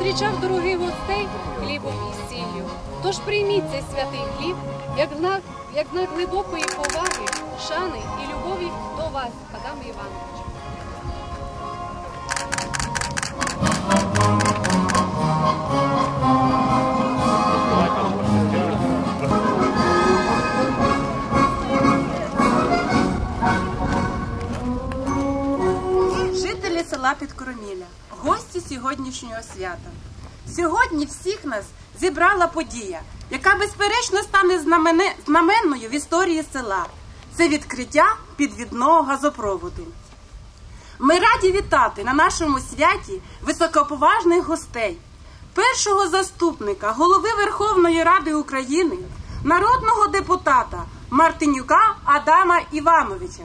зустрічав дорогих гостей хлібом і сіллю. Тож прийміть цей святий хліб як знак, як знак глибокої поваги, шани і любові до вас, Адаме Івановичу. Жителі села Підкороміля, гості сьогоднішнього свята. Сьогодні всіх нас зібрала подія, яка безперечно стане знаменною в історії села. Це відкриття підвідного газопроводу. Ми раді вітати на нашому святі високоповажних гостей, першого заступника голови Верховної Ради України, народного депутата Мартинюка Адама Івановича.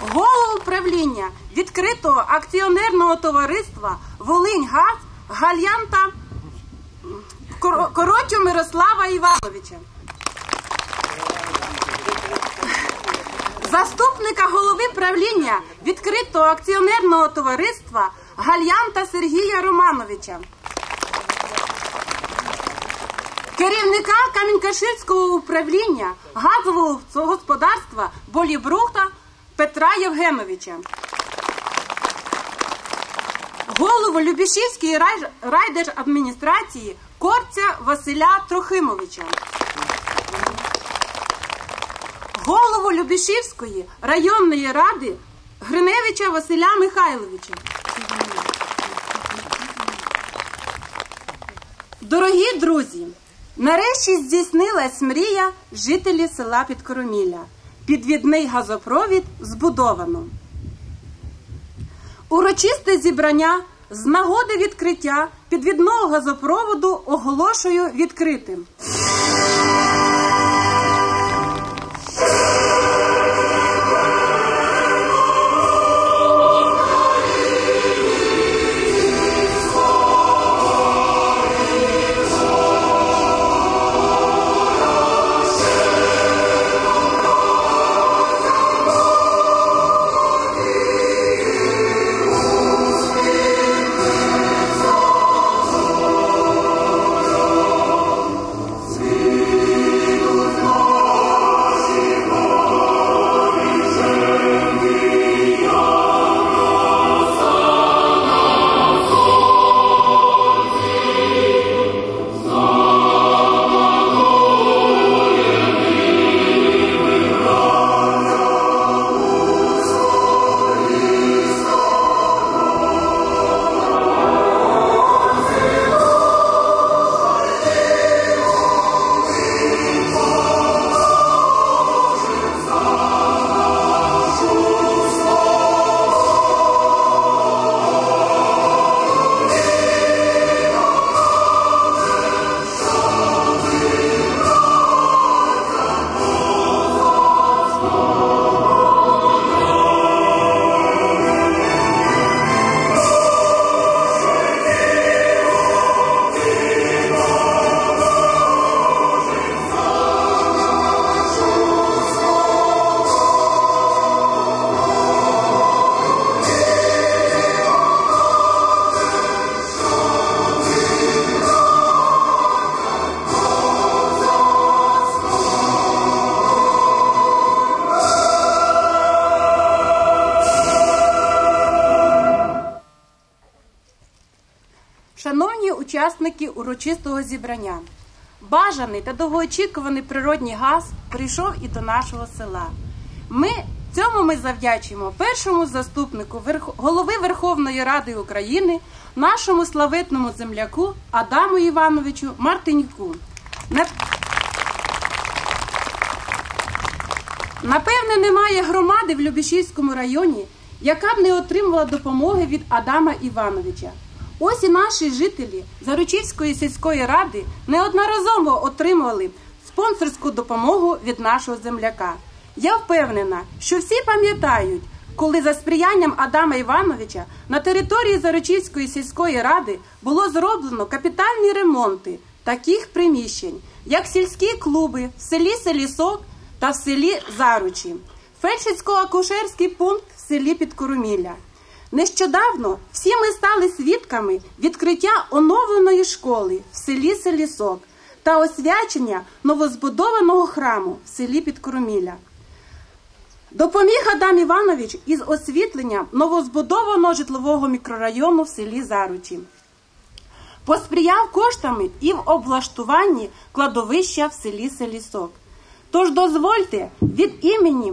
Голову правління відкритого акціонерного товариства Волиньгаз Гальянта Кор- Коротю Мирослава Івановича. Заступника голови правління відкритого акціонерного товариства Гальянта Сергія Романовича. Керівника Камінькаширського управління газового господарства Болібрухта Петра Євгеновича. Голову Любішівської рай- райдержадміністрації Корця Василя Трохимовича. Голову Любішівської районної ради Гриневича Василя Михайловича. Дорогі друзі, нарешті здійснилась мрія жителів села Підкороміля. Підвідний газопровід збудовано. Урочисте зібрання з нагоди відкриття підвідного газопроводу оголошую відкритим. Урочистого зібрання, бажаний та довгоочікуваний природній газ прийшов і до нашого села. Ми цьому ми завдячуємо першому заступнику голови Верховної Ради України, нашому славетному земляку Адаму Івановичу Мартинюку. Напевне, немає громади в Любішівському районі, яка б не отримала допомоги від Адама Івановича. Ось і наші жителі Заручівської сільської ради неодноразово отримували спонсорську допомогу від нашого земляка. Я впевнена, що всі пам'ятають, коли за сприянням Адама Івановича на території Заручівської сільської ради було зроблено капітальні ремонти таких приміщень, як сільські клуби в селі Селісок та в селі Заручі, фельдшерсько-акушерський пункт в селі Підкоромілля. Нещодавно всі ми стали свідками відкриття оновленої школи в селі Селісок та освячення новозбудованого храму в селі Підкоромілля. Допоміг Адам Іванович із освітленням новозбудованого житлового мікрорайону в селі Заручі. Посприяв коштами і в облаштуванні кладовища в селі Селісок. Тож дозвольте від імені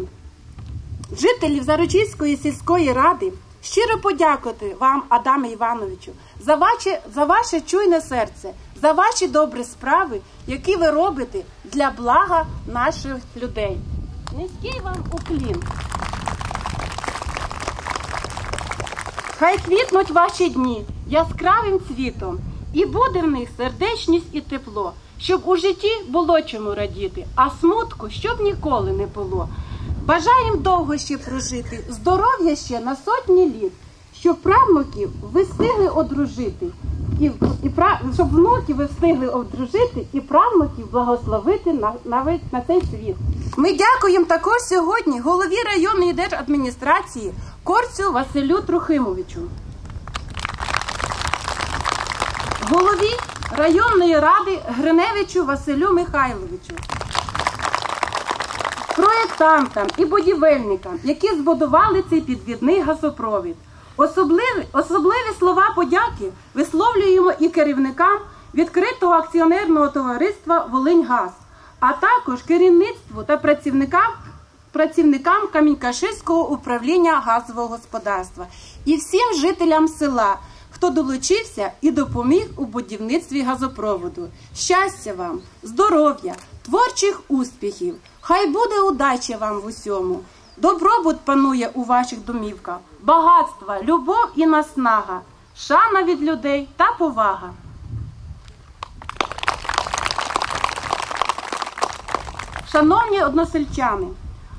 жителів Заручівської сільської ради щиро подякувати вам, Адаме Івановичу, за ваше, за ваше чуйне серце, за ваші добрі справи, які ви робите для блага наших людей. Низький вам уклін. Хай квітнуть ваші дні яскравим цвітом, і буде в них сердечність і тепло, щоб у житті було чому радіти, а смутку щоб ніколи не було. Бажаєм довго ще прожити, здоров'я ще на сотні літ, щоб правнуків ви встигли одружити, і, і пра- щоб внуків ви встигли одружити і правнуків благословити на, на, на цей світ. Ми дякуємо також сьогодні голові районної держадміністрації Корцю Василю Трохимовичу. Голові районної ради Гриневичу Василю Михайловичу, проєктантам і будівельникам, які збудували цей підвідний газопровід. Особливі, особливі слова подяки висловлюємо і керівникам відкритого акціонерного товариства Волиньгаз, а також керівництву та працівникам працівникам Камінькаширського управління газового господарства і всім жителям села, хто долучився і допоміг у будівництві газопроводу. Щастя вам, здоров'я, творчих успіхів! Хай буде удача вам в усьому. Добробут панує у ваших домівках, багатства, любов і наснага, шана від людей та повага. Шановні односельчани,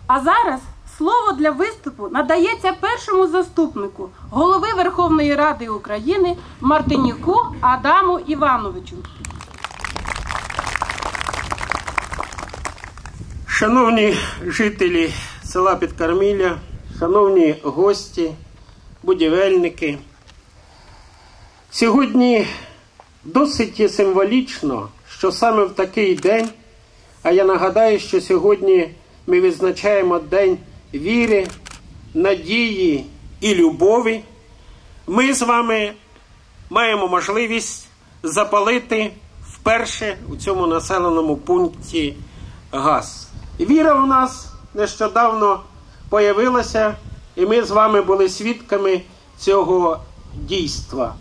а зараз слово для виступу надається першому заступнику голови Верховної Ради України Мартинюку Адаму Івановичу. Шановні жителі села Підкармілля, шановні гості, будівельники, сьогодні досить символічно, що саме в такий день, а я нагадаю, що сьогодні ми відзначаємо День віри, надії і любові, ми з вами маємо можливість запалити вперше у цьому населеному пункті газ. Віра у нас нещодавно появилася, і ми з вами були свідками цього дійства.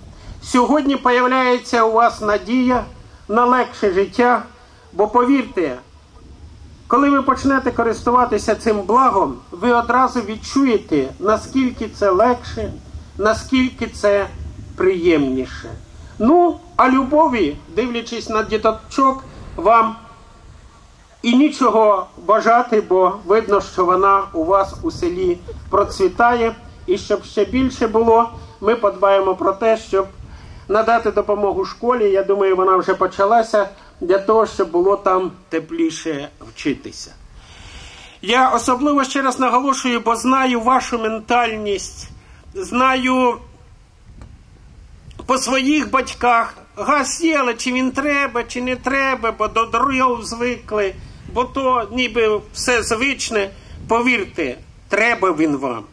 Сьогодні появляється у вас надія на легше життя, бо повірте, коли ви почнете користуватися цим благом, ви одразу відчуєте, наскільки це легше, наскільки це приємніше. Ну, а любові, дивлячись на діточок, вам і нічого бажати, бо видно, що вона у вас у селі процвітає. І щоб ще більше було, ми подбаємо про те, щоб надати допомогу школі. Я думаю, вона вже почалася для того, щоб було там тепліше вчитися. Я особливо ще раз наголошую, бо знаю вашу ментальність, знаю по своїх батьках. Газ є, чи він треба, чи не треба, бо до дорог звикли, бо то ніби все звичне. Повірте, треба він вам.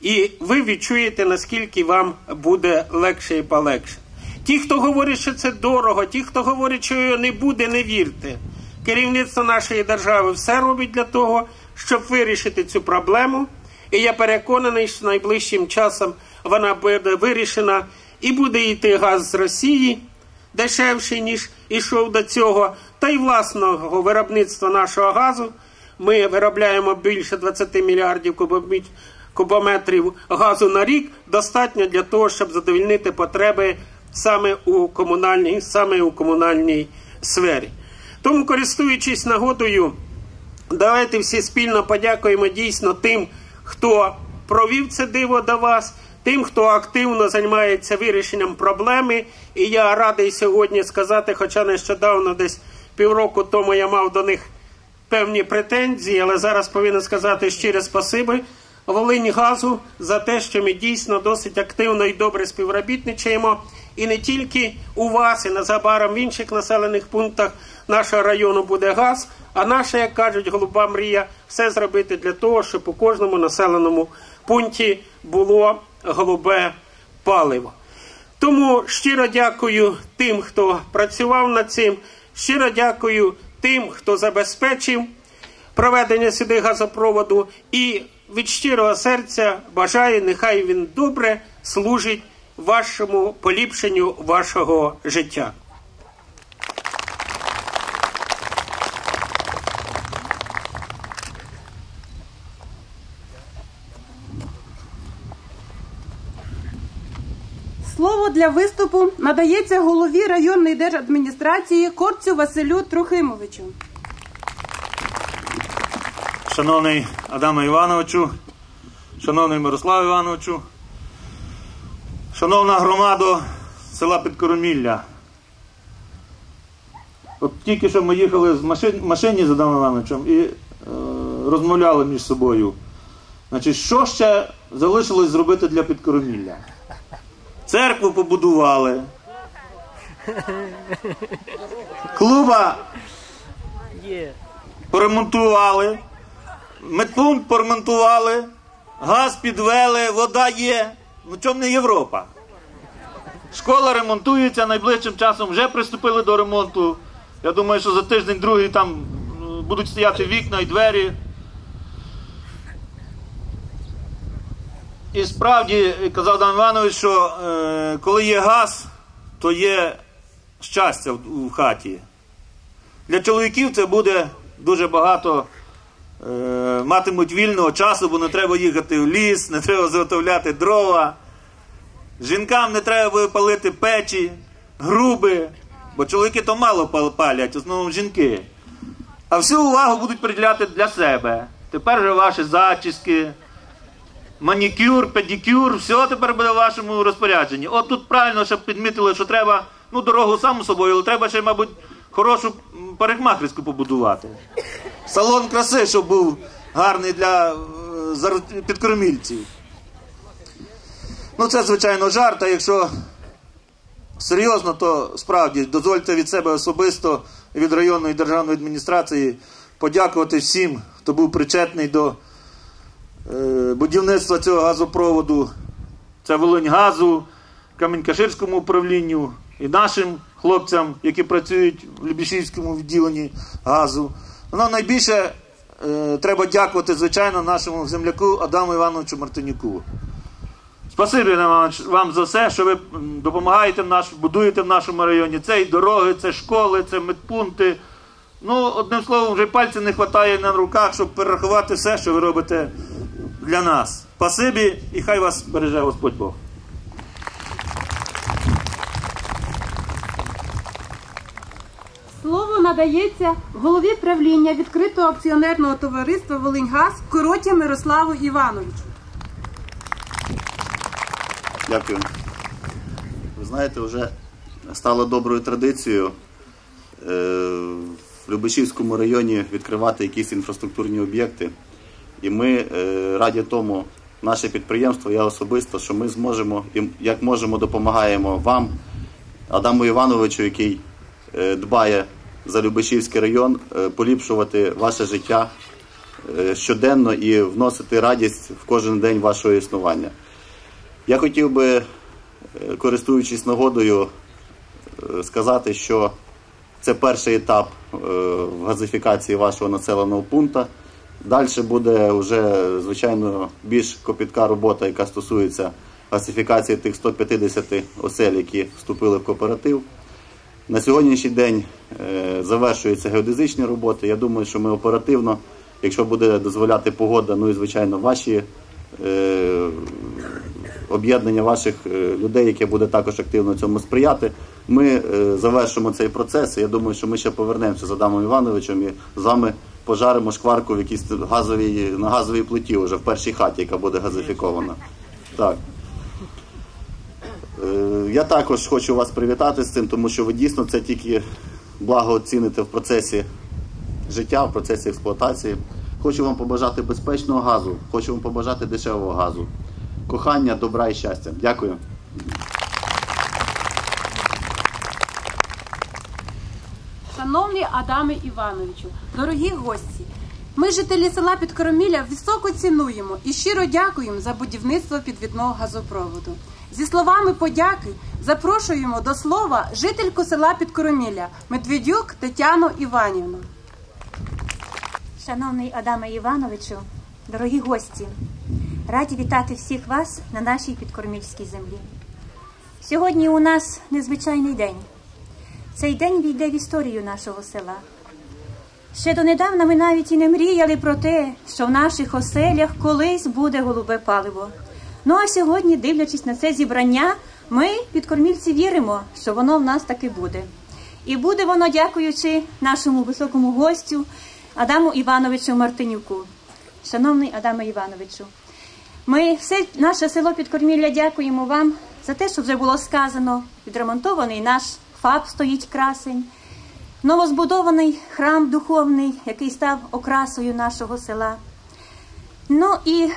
І ви відчуєте, наскільки вам буде легше і полегше. Ті, хто говорить, що це дорого, ті, хто говорить, що його не буде, не вірте. Керівництво нашої держави все робить для того, щоб вирішити цю проблему. І я переконаний, що найближчим часом вона буде вирішена і буде йти газ з Росії дешевший, ніж ішов до цього, та й власного виробництва нашого газу. Ми виробляємо більше 20 мільярдів кубометрів газу на рік. Достатньо для того, щоб задовольнити потреби саме у комунальній, саме у комунальній сфері. Тому, користуючись нагодою, давайте всі спільно подякуємо дійсно тим, хто провів це диво до вас, тим, хто активно займається вирішенням проблеми. І я радий сьогодні сказати, хоча нещодавно десь півроку тому я мав до них певні претензії, але зараз повинен сказати щире спасибі Волинь газу за те, що ми дійсно досить активно і добре співробітничаємо. І не тільки у вас, і незабаром в інших населених пунктах нашого району буде газ, а наша, як кажуть, голуба мрія все зробити для того, щоб у кожному населеному пункті було голубе паливо. Тому щиро дякую тим, хто працював над цим. Щиро дякую тим, хто забезпечив проведення сюди газопроводу. І від щирого серця бажаю, нехай він добре служить вашому поліпшенню вашого життя. Слово для виступу надається голові районної держадміністрації Корцю Василю Трохимовичу. Шановний Адаме Івановичу, шановний Мирослав Івановичу, шановна громада села Підкоромілля. От тільки що ми їхали машин, машині з Адамом Івановичем і е, розмовляли між собою. Значить, що ще залишилось зробити для Підкоромілля? Церкву побудували. Клуба поремонтували. Медпункт поремонтували, газ підвели, вода є. Ну чому не Європа? Школа ремонтується, найближчим часом вже приступили до ремонту. Я думаю, що за тиждень-другий там е, будуть стояти вікна і двері. І справді казав Дан Іванович, що е, коли є газ, то є щастя в, в хаті. Для чоловіків це буде дуже багато е, матимуть вільного часу, бо не треба їхати в ліс, не треба заготовляти дрова. Жінкам не треба буде палити печі, груби, бо чоловіки то мало палять, в основному жінки. А всю увагу будуть приділяти для себе. Тепер же ваші зачіски, манікюр, педикюр, все тепер буде в вашому розпорядженні. От тут правильно, щоб підмітили, що треба, ну, дорогу само собою, але треба ще, мабуть, хорошу парикмахерську побудувати. Салон краси, щоб був гарний для е, підкормільців. Ну, це, звичайно, жарт, а якщо серйозно, то справді дозвольте від себе особисто від районної державної адміністрації подякувати всім, хто був причетний до будівництва цього газопроводу. Це Волиньгазу, Камінь-Каширському управлінню і нашим хлопцям, які працюють в Любішівському відділенні газу. Ну, найбільше е, треба дякувати, звичайно, нашому земляку Адаму Івановичу Мартинюку. Спасибі вам за все, що ви допомагаєте наш, будуєте в нашому районі. Це і дороги, це школи, це медпункти. Ну, одним словом, вже пальців не вистачає на руках, щоб перерахувати все, що ви робите для нас. Спасибі і хай вас береже Господь Бог. Слово надається голові правління відкритого акціонерного товариства Волиньгаз Короті Мирославу Івановичу. Дякую. Ви знаєте, вже стало доброю традицією е, в Любешівському районі відкривати якісь інфраструктурні об'єкти. І ми е, раді тому, наше підприємство, я особисто, що ми зможемо і як можемо допомагаємо вам, Адаму Івановичу, який е, дбає за Любешівський район, е, поліпшувати ваше життя щоденно і вносити радість в кожен день вашого існування. Я хотів би, користуючись нагодою, сказати, що це перший етап в газифікації вашого населеного пункту. Далі буде вже, звичайно, більш копітка робота, яка стосується газифікації тих 150 осель, які вступили в кооператив. На сьогоднішній день е, завершуються геодезичні роботи. Я думаю, що ми оперативно, якщо буде дозволяти погода, ну і звичайно, ваші е, об'єднання ваших е, людей, яке буде також активно цьому сприяти. Ми завершимо цей процес. Я думаю, що ми ще повернемося з Адамом Івановичем і з вами пожаримо шкварку в якійсь газовій на газовій плиті, вже в першій хаті, яка буде газифікована. Так. Е, Я також хочу вас привітати з цим, тому що ви дійсно це тільки благо оціните в процесі життя, в процесі експлуатації. Хочу вам побажати безпечного газу, хочу вам побажати дешевого газу, кохання, добра і щастя. Дякую. Шановний Адаме Івановичу, дорогі гості, ми, жителі села Підкороміля, високо цінуємо і щиро дякуємо за будівництво підвідного газопроводу. Зі словами подяки запрошуємо до слова жительку села Підкороміля Медведюк Тетяну Іванівну. Шановний Адаме Івановичу, дорогі гості, раді вітати всіх вас на нашій підкормільській землі. Сьогодні у нас незвичайний день. Цей день війде в історію нашого села. Ще донедавна ми навіть і не мріяли про те, що в наших оселях колись буде голубе паливо. Ну а сьогодні, дивлячись на це зібрання, ми, підкормільці, віримо, що воно в нас таки буде. І буде воно дякуючи нашому високому гостю Адаму Івановичу Мартинюку. Шановний Адаме Івановичу, ми все наше село Підкормілля дякуємо вам за те, що вже було сказано. Відремонтований наш ФАП стоїть красень, новозбудований храм духовний, який став окрасою нашого села. Ну і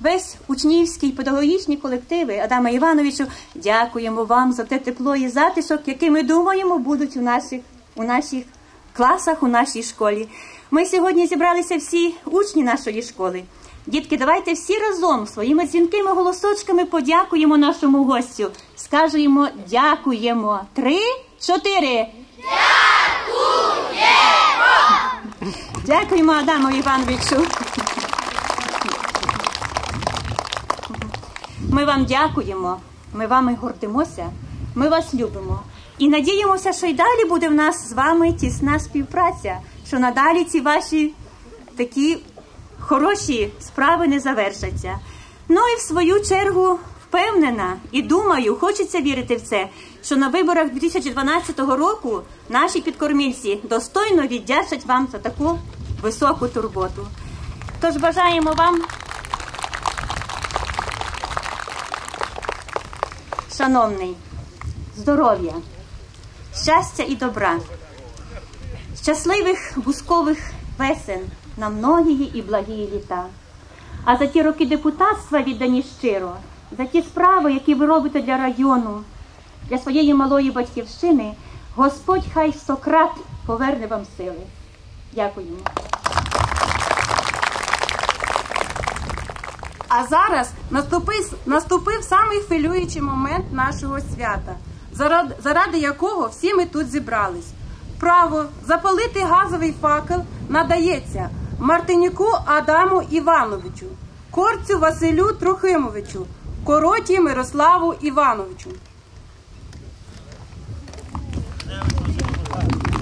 весь учнівський педагогічні колективи Адама Івановичу дякуємо вам за те тепло і затишок, який ми думаємо будуть у наших, у наших класах, у нашій школі. Ми сьогодні зібралися всі учні нашої школи. Дітки, давайте всі разом своїми дзвінкими голосочками подякуємо нашому гостю. Скажемо дякуємо. Три, чотири. Дякуємо! Дякуємо Адаму Івановичу. Ми вам дякуємо, ми вами гордимося, ми вас любимо. І надіємося, що й далі буде в нас з вами тісна співпраця, що надалі ці ваші такі хороші справи не завершаться. Ну і в свою чергу впевнена і думаю, хочеться вірити в це, що на виборах 2012 року наші підкормільці достойно віддячать вам за таку високу турботу. Тож бажаємо вам. Шановний, здоров'я, щастя і добра, щасливих бускових весен на многії і благії літа. А за ті роки депутатства віддані щиро, за ті справи, які ви робите для району, для своєї малої батьківщини, Господь хай стократ поверне вам сили. Дякуємо. А зараз наступив, наступив самий хвилюючий момент нашого свята, заради, заради якого всі ми тут зібрались. Право запалити газовий факел надається Мартинюку Адаму Івановичу, Корцю Василю Трохимовичу, Короті Мирославу Івановичу.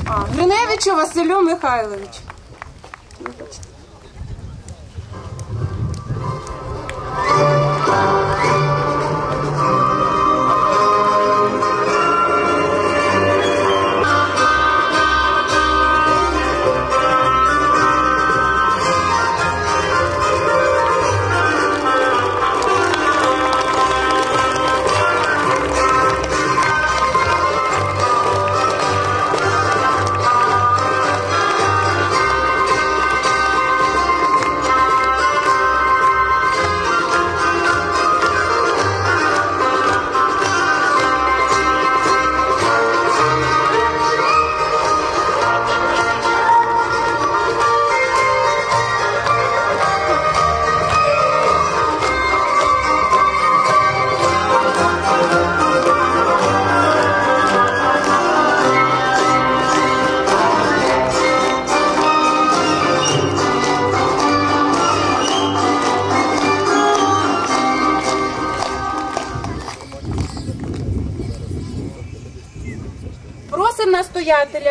А, Гриневичу Василю Михайловичу. Просимо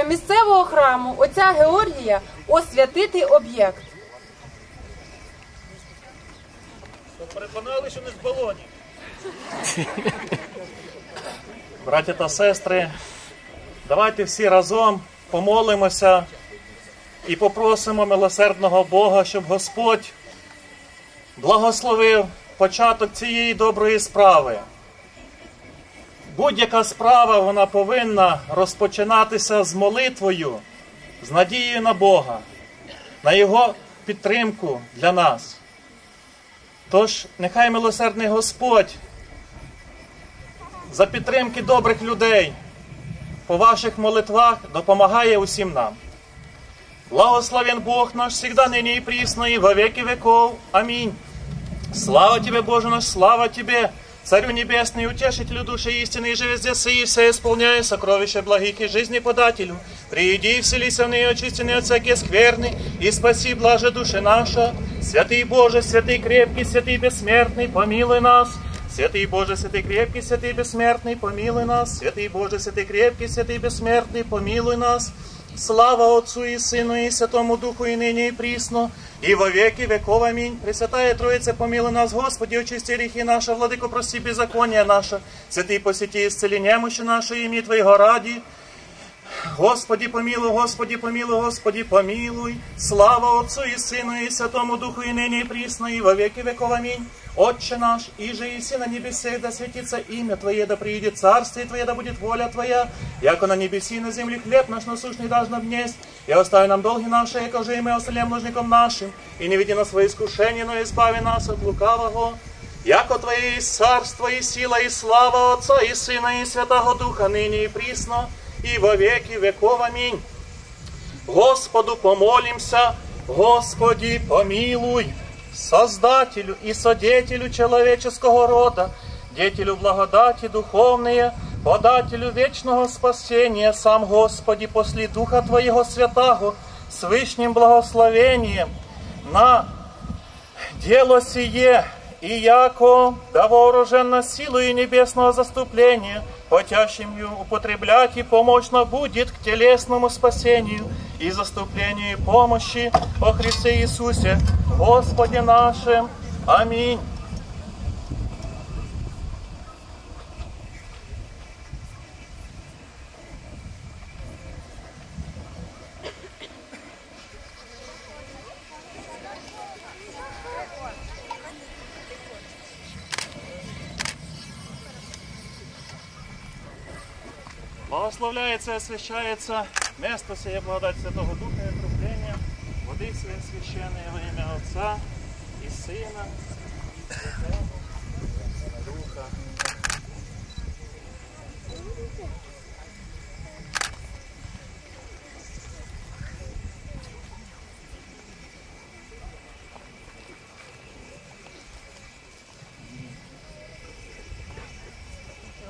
настоятеля місцевого храму отця Георгія освятити об'єкт. Переконали, що не з балонів. Браті та сестри, давайте всі разом помолимося і попросимо милосердного Бога, щоб Господь благословив початок цієї доброї справи. Будь-яка справа вона повинна розпочинатися з молитвою, з надією на Бога, на Його підтримку для нас. Тож, нехай милосердний Господь за підтримки добрих людей по ваших молитвах допомагає усім нам. Благословен Бог наш всегда ныне и присно и во веки веков. Аминь. Слава Тебе, Боже наш, слава Тебе, Царю Небесный, Утешителю души истины, и же везде сии, все исполняя сокровища благих и жизни подателю. Приди и вселися в нее, очистенные от всякие скверны, и спаси блаже души наша. Святый Боже, святый крепкий, святый бессмертный, помилуй нас. Святый Боже, святый крепкий, святый бессмертный, помилуй нас. Святый Боже, святый крепкий, святый бессмертный, помилуй нас. Слава Отцу и Сыну и Святому Духу и ныне и присно, и во веки веков. Аминь. Пресвятая Троица, помилуй нас, Господи, очисти грехи наши, Владыко, прости беззаконие наше. Святый посети исцели немощи наши, ими Твоего ради. Господи, помилуй, Господи, помилуй, Господи, помилуй. Слава Отцу и Сыну и Святому Духу и ныне и присно, и во веки веков. Аминь. Отче наш, иже еси на небесах, да светится имя Твое, да приидет царствие Твое, да будет воля Твоя, яко на небеси и на земле хлеб наш насущный дашь нам днесь, и остави нам долги наши, яко же и мы остальным нужником нашим, и не веди нас в свои искушения, но избави нас от лукавого. Яко Твое есть царство, и сила, и слава Отца, и Сына, и Святого Духа, ныне и присно, и во веки веков. Аминь. Господу помолимся, Господи помилуй, Создателю и Содетелю человеческого рода, Детелю благодати духовные, подателю вечного спасения, сам Господи, после Духа Твоего Святаго, с вышним благословением на дело сие, и яко да вооруженно силу и небесного заступления, хотящим ее употреблять и помощно будет к телесному спасению и заступлению и помощи во Христе Иисусе, Господе нашим. Аминь. Благословляется и освящается место сие благодать Святого Духа и окрупления, воды свои священные во имя Отца и Сына и Святого Духа.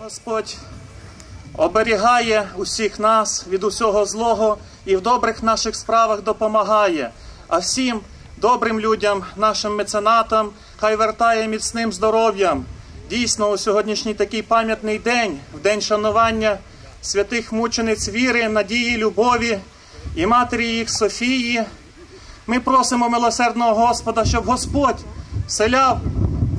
Господь оберігає усіх нас від усього злого і в добрих наших справах допомагає. А всім добрим людям, нашим меценатам, хай вертає міцним здоров'ям. Дійсно, у сьогоднішній такий пам'ятний день, в день шанування святих мучениць віри, надії, любові і матері їх Софії. Ми просимо милосердного Господа, щоб Господь вселяв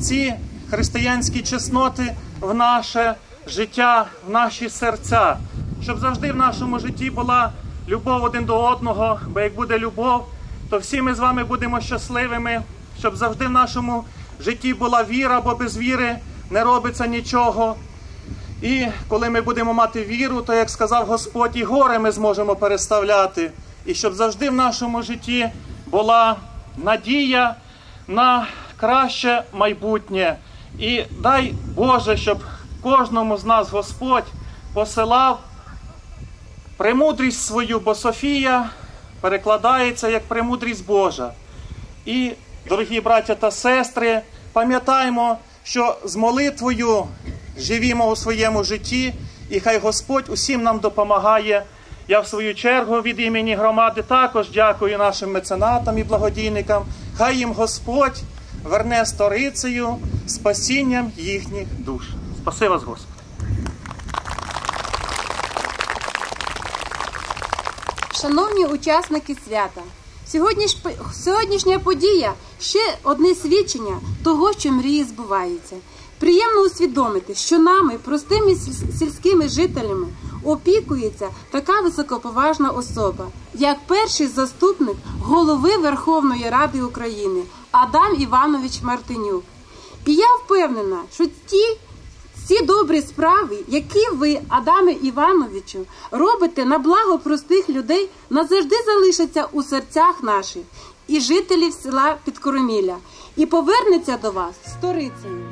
ці християнські чесноти в наше життя, в наші серця, щоб завжди в нашому житті була любов один до одного, бо як буде любов, то всі ми з вами будемо щасливими, щоб завжди в нашому житті була віра, бо без віри не робиться нічого. І коли ми будемо мати віру, то як сказав Господь, і гори ми зможемо переставляти. І щоб завжди в нашому житті була надія на краще майбутнє. І дай Боже, щоб кожному з нас Господь посилав премудрість свою, бо Софія перекладається як премудрість Божа. І, дорогі браття та сестри, пам'ятаємо, що з молитвою живімо у своєму житті, і хай Господь усім нам допомагає. Я в свою чергу від імені громади також дякую нашим меценатам і благодійникам. Хай їм Господь верне сторицею спасінням їхніх душ. Спаси вас, Господи. Шановні учасники свята, сьогодніш... сьогоднішня подія ще одне свідчення того, що мрії збуваються. Приємно усвідомити, що нами, простими сільськими жителями, опікується така високоповажна особа, як перший заступник голови Верховної Ради України Адам Іванович Мартинюк. І я впевнена, що ті Всі добрі справи, які ви, Адаме Івановичу, робите на благо простих людей, назавжди залишаться у серцях наших і жителів села Підкоромілля і повернеться до вас сторицею.